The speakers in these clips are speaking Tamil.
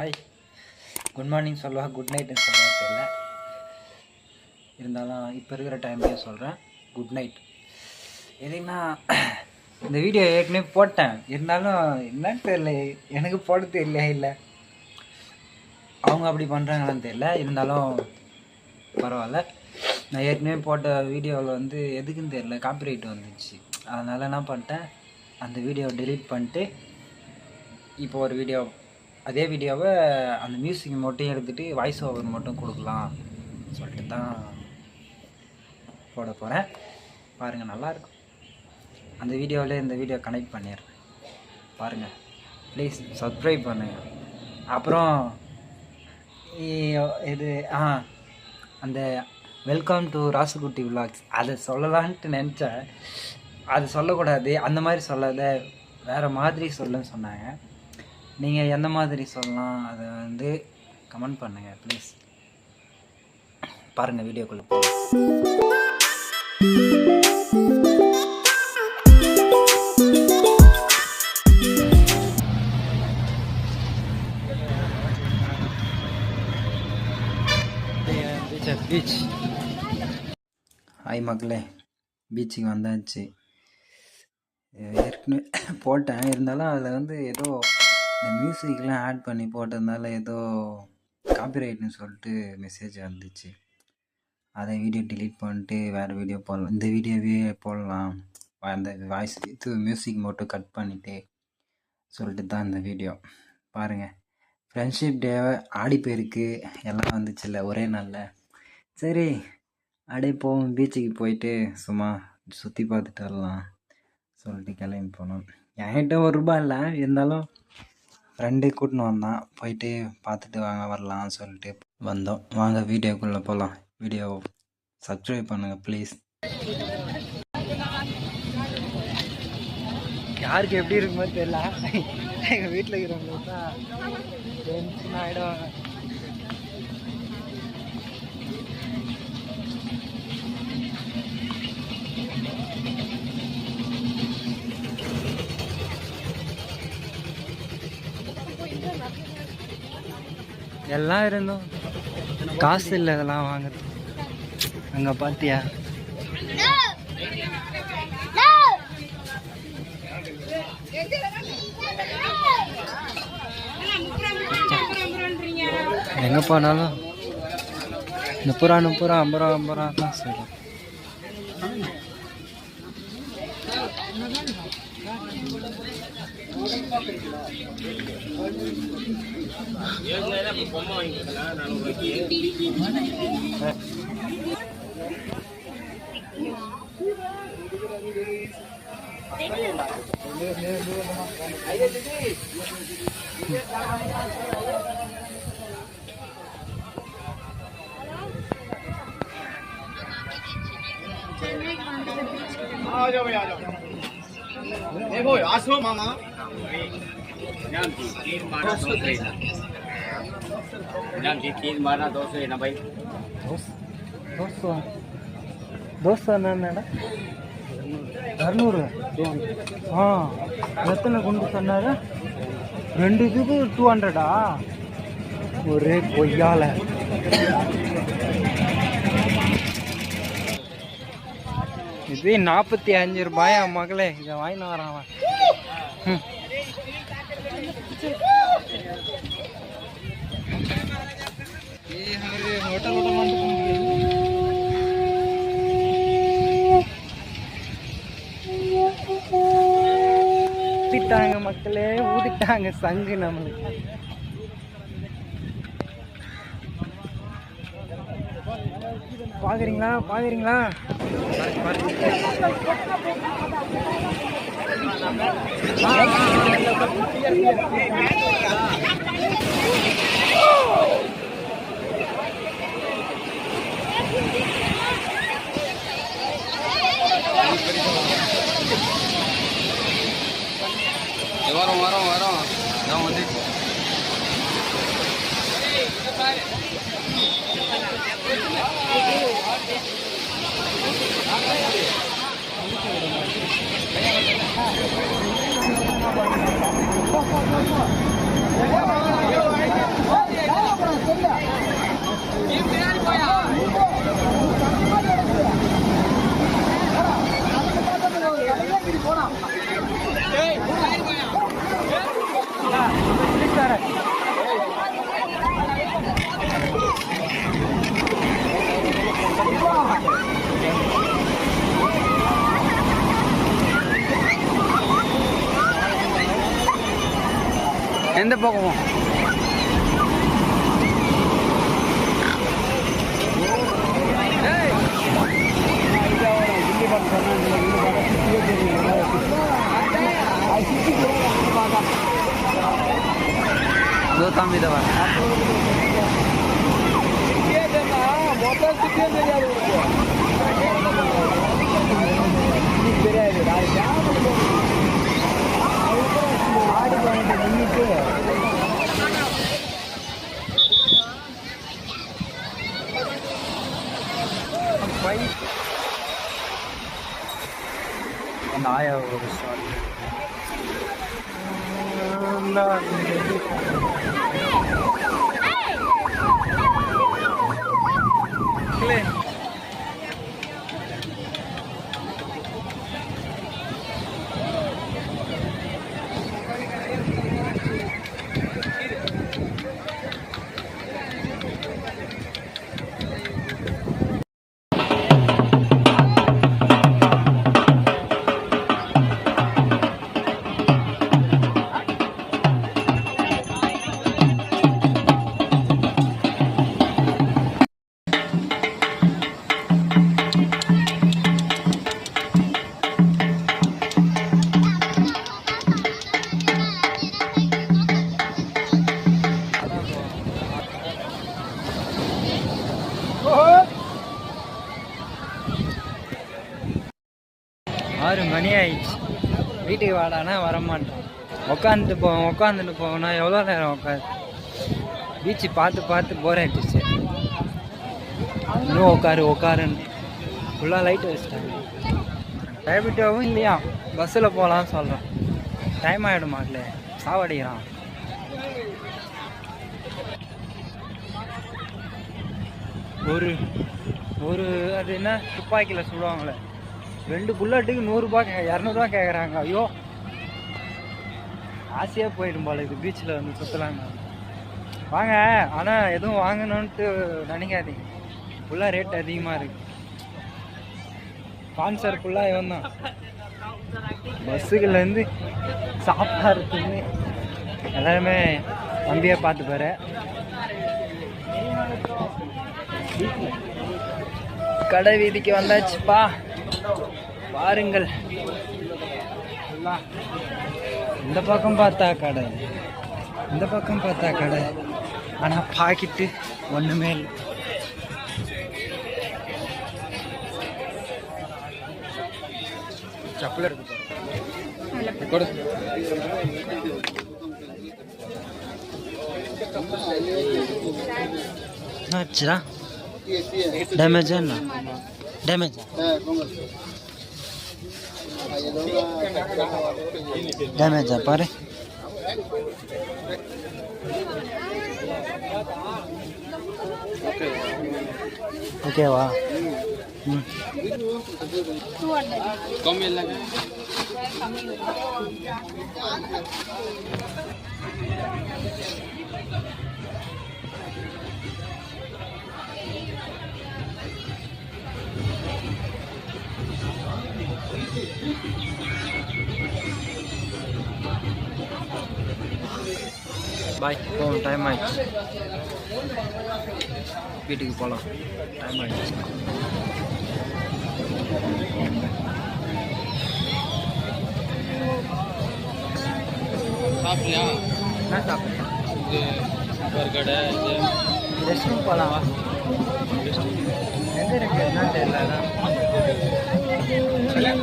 ஹாய் குட் மார்னிங் சொல்லுவா. குட் நைட்னு சொல்லுவா. தெரியல. இருந்தாலும் இப்போ இருக்கிற டைம்லேயே சொல்கிறேன் குட் நைட் எதுனா இந்த வீடியோ ஏற்கனவே போட்டேன். இருந்தாலும் என்னன்னு தெரியல. எனக்கு போட தெரியல இல்லை? அவங்க அப்படி பண்ணுறாங்களான்னு தெரியல. இருந்தாலும் பரவாயில்ல. நான் ஏற்கனவே போட்ட வீடியோவில் வந்து எதுக்குன்னு தெரியல. காப்பிரைட் வந்துச்சு. அதனால் என்ன பண்ணிட்டேன்? அந்த வீடியோவை டெலீட் பண்ணிட்டு இப்போ ஒரு வீடியோ அதே வீடியோவை அந்த மியூசிக் மட்டும் எடுத்துகிட்டு வாய்ஸ் ஓவர் மட்டும் கொடுக்கலாம் சொல்லிட்டு தான் போட போகிறேன் பாருங்கள் நல்லாயிருக்கும் அந்த வீடியோவில் இந்த வீடியோ கனெக்ட் பண்ணிடுறேன். பாருங்கள் ப்ளீஸ் சப்ஸ்கிரைப் பண்ணுங்கள் அப்புறம் இது ஆ அந்த வெல்கம் டு ராசுகுட்டி விலாக்ஸ் அதை சொல்லலான்ட்டு நினச்சேன். அது சொல்லக்கூடாது. அந்த மாதிரி சொல்லாத வேறு மாதிரி சொல்லுன்னு சொன்னாங்க. நீங்கள் எந்த மாதிரி சொல்லலாம்? அதை வந்து கமெண்ட் பண்ணுங்கள் ப்ளீஸ் பாருங்கள் வீடியோக்குள்ளே பீச் ஹாய் மக்களே. பீச்சுக்கு வந்தாச்சு. ஏற்கனவே போட்டேன். இருந்தாலும் அதில் வந்து ஏதோ இந்த மியூசிக்லாம் ஆட் பண்ணி போட்டதுனால ஏதோ காப்பிரைட்னு சொல்லிட்டு மெசேஜ் வந்துச்சு. அதை வீடியோ டிலீட் பண்ணிட்டு வேறு வீடியோ போடலாம். இந்த வீடியோவே போடலாம். அந்த வாய்ஸ் இது மியூசிக் மட்டும் கட் பண்ணிவிட்டு சொல்லிட்டு தான் இந்த வீடியோ பாருங்கள் ஃப்ரெண்ட்ஷிப் டே ஆடி போயிருக்கு. எல்லாம் வந்துச்சுல்ல ஒரே நாளில். சரி அப்படியே போவோம். பீச்சுக்கு போயிட்டு சும்மா சுற்றி பார்த்துட்டு வரலாம். சொல்லிட்டு கிளம்பி போனோம். என்கிட்ட ஒரு ரூபாய் இல்லை. இருந்தாலும் ஃப்ரெண்டு கூட்டின்னு வந்தான். போயிட்டு பார்த்துட்டு வாங்க வரலாம் சொல்லிட்டு வந்தோம். வாங்க வீடியோக்குள்ளே போகலாம் வீடியோ சப்ஸ்கிரைப் பண்ணுங்கள் ப்ளீஸ் யாருக்கு எப்படி இருக்குமோ தெரியல. எங்கள் வீட்டில் இருக்கிறவங்களுக்கு தான். டென்ஷன் ஆகிடுவாங்க எல்லாம் இருந்தோம். காசு இல்லை இதெல்லாம் வாங்குறது அங்கே பார்த்தியா எங்கே போனாலும் முப்பது ரூபா முப்பது ரூபா ஐம்பது ரூபா ஐம்பது ரூபா தான் சொல்லும் देखो आसो मामा इनाम जी तीन मारा दो सौ लेना इनाम जी तीन मारा दो सौ लेना भाई दो सौ दो सौ ना मैडम இரநூறு ஆ எத்தனை குண்டு சொன்னார்? ரெண்டு இதுக்கு டூ ஹண்ட்ரடா ஒரே கொய்யால இது நாற்பத்தி அஞ்சு ரூபாயா மகளே? இதை வாங்கினா வரான் அவன் ஊத்திட்டாங்க மக்களே ஊதிட்டாங்க சங்கு நம்மளுக்கு பாக்குறீங்களா? பாக்குறீங்களா? பாருங்க. வரோம் வரோம் வரோம் நான் வந்து போனா எந்த பக்கம் இதோ தம்பி இதை வர அந்த ஆயா ஒரு ஷாட் ஆறு மணி ஆயிடுச்சு. வீட்டுக்கு வாடானா வரமாட்டேன். உக்காந்துட்டு போவேன் உக்காந்துட்டு போவோம்னா எவ்வளோ நேரம் உட்காந்து பீச்சு பார்த்து பார்த்து போராயிடுச்சு இன்னும் உட்காரு உட்காருன்னு ஃபுல்லாக லைட் வச்சுட்டாங்க. டயபெட்டியாவும் இல்லையா? பஸ்ஸில் போகலான்னு சொல்கிறேன் டைம் ஆகிடும் மக்களே சாவடிக்கிறான். ஒரு ஒரு அது என்ன? துப்பாக்கியில் சுடுவாங்களே. ரெண்டு புல்லட்டுக்கு நூறுரூபா கே இரநூறுபா கேட்குறாங்க ஐயோ. ஆசையாக போயிடும் போல இது பீச்சில் வந்து சுற்றலாங்க வாங்க. ஆனால் எதுவும் வாங்கணுன்ட்டு நினைக்காதீங்க. ஃபுல்லாக ரேட் அதிகமாக இருக்கு. ஸ்பான்சர் ஃபுல்லாக இவன் தான். பஸ்ஸுகள்லேருந்து சாப்பாடுன்னு எல்லாருமே தம்பியாக பார்த்து கடை வீதிக்கு வந்தாச்சுப்பா. பாருங்கள். இந்த பக்கம் பார்த்தா கடை. இந்த பக்கம் பார்த்தா கடை. ஆனால் பாக்கெட்டு ஒன்றுமே இல்லை. செப்பல் எடுக்க போகிறோம் என்னாச்சுடா? டேமேஜா என்ன? damage apa ya, re? Oke, wah. பாய் போகும் டைம் ஆயிடுச்சு வீட்டுக்கு போகலாம் டைம் ஆயிடுச்சு சாப்பிட்டியா? என்ன சாப்பிட்றேன் இது பர்கடை இது ரெஸ்ட் ரூம் போகலாம் வா எங்கே இருக்கு? என்ன தெரியல. அதான்.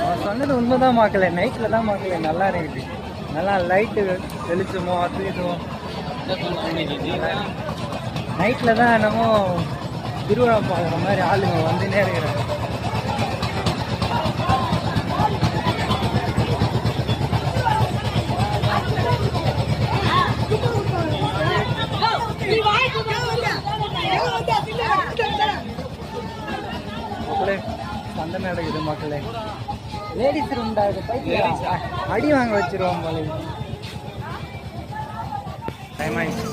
அவன் சொன்னது உண்மைதான் மாக்கல நைட்டில் தான் மாக்கல நல்லா இருக்குது நல்லா லைட்டு வெளிச்சமோ அது இதுவும் நைட்டில் தான் என்னமோ திருவிழா பார்க்குற மாதிரி ஆளுங்க வந்துனே இருக்கிறாங்க. நடக்குது மக்களே. லேடிஸ் ரூம்டா இது பைத்தியா அடி வாங்க வச்சிருவோம் போல டைம் ஆயிடுச்சு.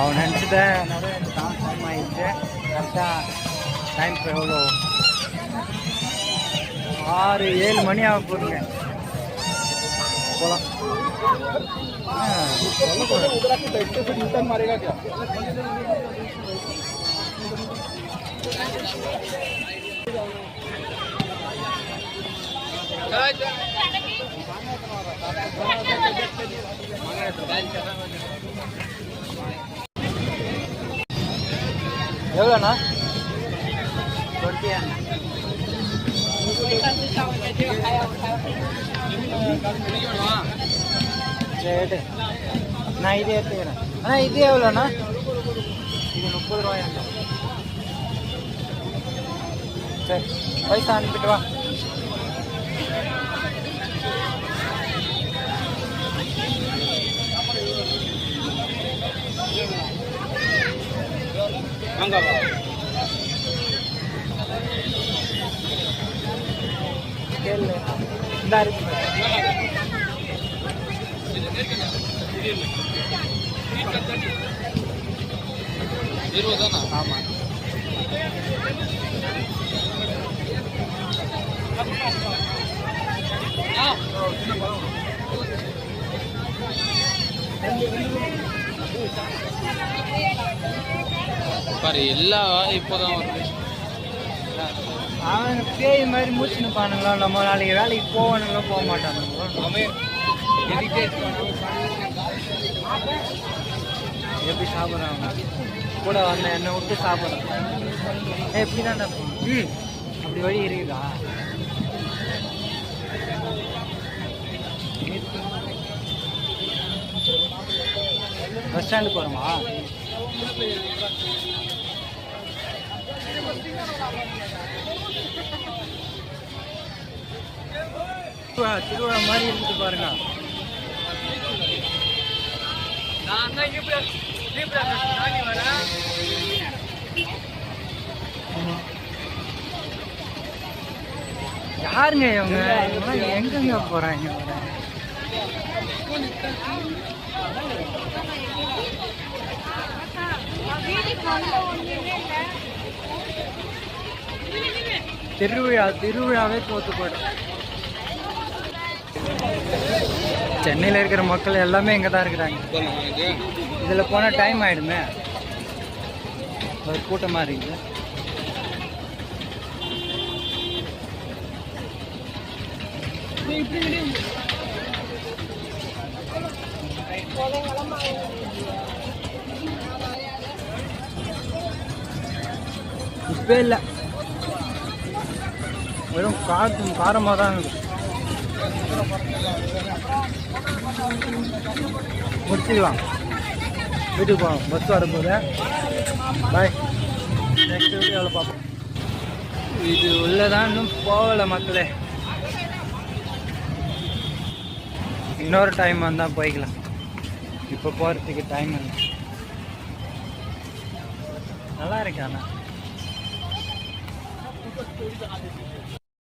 அவன் நினச்சிட்டேன் நிறைய டைம் ஆயிடுச்சு. கரெக்டாக டைம் இப்போ எவ்வளோ? ஆறு ஏழு மணி ஆக போகுதுங்க போகலாம் எவ்வளோண்ணா? டுவெண்ட்டியா சரி. நான் இதே எடுத்துக்கிறேன். அண்ணா இது எவ்வளோண்ணா? இது முப்பது ரூபாயா. சரி பைசா அனுப்பிட்டு வா. அங்கே வா கேளு இந்தா இருக்கு இருபதாண்ணா ஆமாம் பாரு எல்லா இப்போதான் வருது. அவன் பேய் மாதிரி மூச்சுன்னு பானுங்களா நம்ம நாளைக்கு வேலைக்கு போவானுங்களோ போக மாட்டானுங்களோ? எப்படி சாப்பிட்றாங்க கூட வந்த என்னை விட்டு சாப்பிட்றாங்க ஏ எப்படி தான்டா ம். அப்படி வழி இருக்குதா? பஸ் ஸ்டாண்டு போகிறோமா திருவிழா மாதிரி இருக்குது பாருங்க. யாருங்க இவங்க? இவங்கெல்லாம் எங்கங்க போறாங்க திருவிழா திருவிழாவே தோத்து போயிடும் சென்னையில் இருக்கிற மக்கள் எல்லாமே இங்கே தான் இருக்கிறாங்க. இதில் போனால் டைம் ஆகிடுமே ஒரு கூட்டமாக இருக்குது இப்போ இல்லை. வெறும் காற்று காரமாக தான் இருக்குது முடிச்சுக்கலாம். வீட்டுக்கு போகணும் பஸ் வரும்போது பாய் நெக்ஸ்ட் வீடியோவில் பார்ப்போம். இது உள்ளதான் இன்னும் போகலை மக்களே. இன்னொரு டைம் வந்தால் போய்க்கலாம். இப்போ போகிறதுக்கு டைம் இல்லை. நல்லா இருக்கு थोड़ी जगह देती